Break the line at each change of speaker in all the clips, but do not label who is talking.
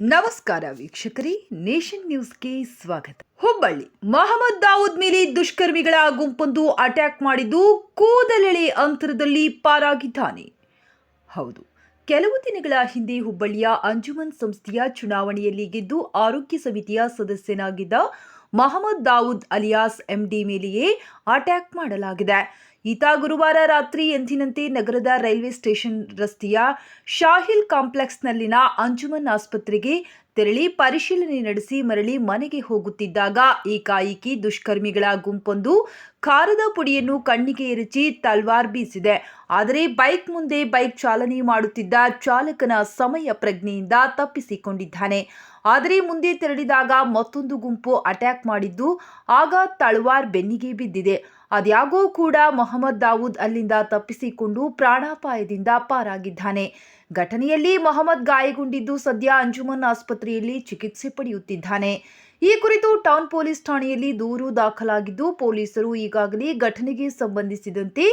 ನಮಸ್ಕಾರ ವೀಕ್ಷಕರಿ, ನೇಷನ್ ನ್ಯೂಸ್ಗೆ ಸ್ವಾಗತ. ಹುಬ್ಬಳ್ಳಿ, ಮಹಮ್ಮದ್ ದಾವೂದ್ ಮೇಲೆ ದುಷ್ಕರ್ಮಿಗಳ ಗುಂಪೊಂದು ಅಟ್ಯಾಕ್ ಮಾಡಿದ್ದು ಕೂದಲೆಳೆ ಅಂತರದಲ್ಲಿ ಪಾರಾಗಿದ್ದಾನೆ. ಹೌದು, ಕೆಲವು ದಿನಗಳ ಹಿಂದೆ ಹುಬ್ಬಳ್ಳಿಯ ಅಂಜುಮನ್ ಸಂಸ್ಥೆಯ ಚುನಾವಣೆಯಲ್ಲಿ ಗೆದ್ದು ಆರೋಗ್ಯ ಸಮಿತಿಯ ಸದಸ್ಯನಾಗಿದ್ದ ಮಹಮ್ಮದ್ ದಾವೂದ್ ಅಲಿಯಾಸ್ ಎಂಡಿ ಮೇಲೆಯೇ ಅಟ್ಯಾಕ್ ಮಾಡಲಾಗಿದೆ. ಈತ ಗುರುವಾರ ರಾತ್ರಿ ಎಂದಿನಂತೆ ನಗರದ ರೈಲ್ವೆ ಸ್ಟೇಷನ್ ರಸ್ತೆಯ ಶಾಹಿಲ್ ಕಾಂಪ್ಲೆಕ್ಸ್ನಲ್ಲಿನ ಅಂಜುಮನ್ ಆಸ್ಪತ್ರೆಗೆ ತೆರಳಿ ಪರಿಶೀಲನೆ ನಡೆಸಿ ಮರಳಿ ಮನೆಗೆ ಹೋಗುತ್ತಿದ್ದಾಗ ಏಕಾಏಕಿ ದುಷ್ಕರ್ಮಿಗಳ ಗುಂಪೊಂದು ಖಾರದ ಪುಡಿಯನ್ನು ಕಣ್ಣಿಗೆ ಎರಚಿ ತಲ್ವಾರ್ ಬೀಸಿದೆ. ಆದರೆ ಬೈಕ್ ಮುಂದೆ ಬೈಕ್ ಚಾಲನೆ ಮಾಡುತ್ತಿದ್ದ ಚಾಲಕನ ಸಮಯ ಪ್ರಜ್ಞೆಯಿಂದ ತಪ್ಪಿಸಿಕೊಂಡಿದ್ದಾನೆ. ಆದರೆ ಮುಂದೆ ತೆರಳಿದಾಗ ಮತ್ತೊಂದು ಗುಂಪು ಅಟ್ಯಾಕ್ ಮಾಡಿದ್ದು, ಆಗ ತಳ್ವಾರ್ ಬೆನ್ನಿಗೆ ಬಿದ್ದಿದೆ. ಅದ್ಯಾಗೋ ಕೂಡ ಮೊಹಮ್ಮದ್ ದಾವೂದ್ ಅಲ್ಲಿಂದ ತಪ್ಪಿಸಿಕೊಂಡು ಪ್ರಾಣಾಪಾಯದಿಂದ ಪಾರಾಗಿದ್ದಾನೆ. ಘಟನೆಯಲ್ಲಿ ಮೊಹಮ್ಮದ್ ಗಾಯಗೊಂಡಿದ್ದು ಸದ್ಯ ಅಂಜುಮನ್ ಆಸ್ಪತ್ರೆಯಲ್ಲಿ ಚಿಕಿತ್ಸೆ ಪಡೆಯುತ್ತಿದ್ದಾನೆ. ಈ ಕುರಿತು ಟೌನ್ ಪೊಲೀಸ್ ಠಾಣೆಯಲ್ಲಿ ದೂರು ದಾಖಲಾಗಿದ್ದು ಪೊಲೀಸರು ಈಗಾಗಲೇ ಘಟನೆಗೆ ಸಂಬಂಧಿಸಿದಂತೆ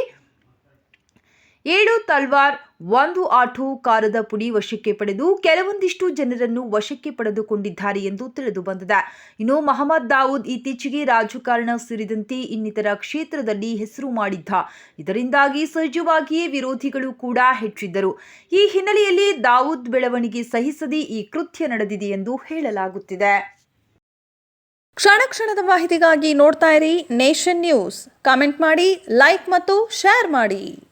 ಏಳು ತಲ್ವಾರ್ ಒಂದು ಆಟು ಕಾರದ ಪುಡಿ ವಶಕ್ಕೆ ಪಡೆದು ಕೆಲವೊಂದಿಷ್ಟು ಜನರನ್ನು ವಶಕ್ಕೆ ಪಡೆದುಕೊಂಡಿದ್ದಾರೆ ಎಂದು ತಿಳಿದು ಬಂದಿದೆ. ಇನ್ನು ಮಹಮ್ಮದ್ ದಾವೂದ್ ಇತ್ತೀಚೆಗೆ ರಾಜಕಾರಣ ಸೇರಿದಂತೆ ಇನ್ನಿತರ ಕ್ಷೇತ್ರದಲ್ಲಿ ಹೆಸರು ಮಾಡಿದ್ದ. ಇದರಿಂದಾಗಿ ಸಹಜವಾಗಿಯೇ ವಿರೋಧಿಗಳು ಕೂಡ ಹೆಚ್ಚಿದ್ದರು. ಈ ಹಿನ್ನೆಲೆಯಲ್ಲಿ ದಾವೂದ್ ಬೆಳವಣಿಗೆ ಸಹಿಸದೆ ಈ ಕೃತ್ಯ ನಡೆದಿದೆ ಎಂದು ಹೇಳಲಾಗುತ್ತಿದೆ.
ಕ್ಷಣ ಕ್ಷಣದ ಮಾಹಿತಿಗಾಗಿ ನೋಡ್ತಾ ಇರಿ ನೇಷನ್ ನ್ಯೂಸ್. ಕಾಮೆಂಟ್ ಮಾಡಿ, ಲೈಕ್ ಮತ್ತು ಶೇರ್ ಮಾಡಿ.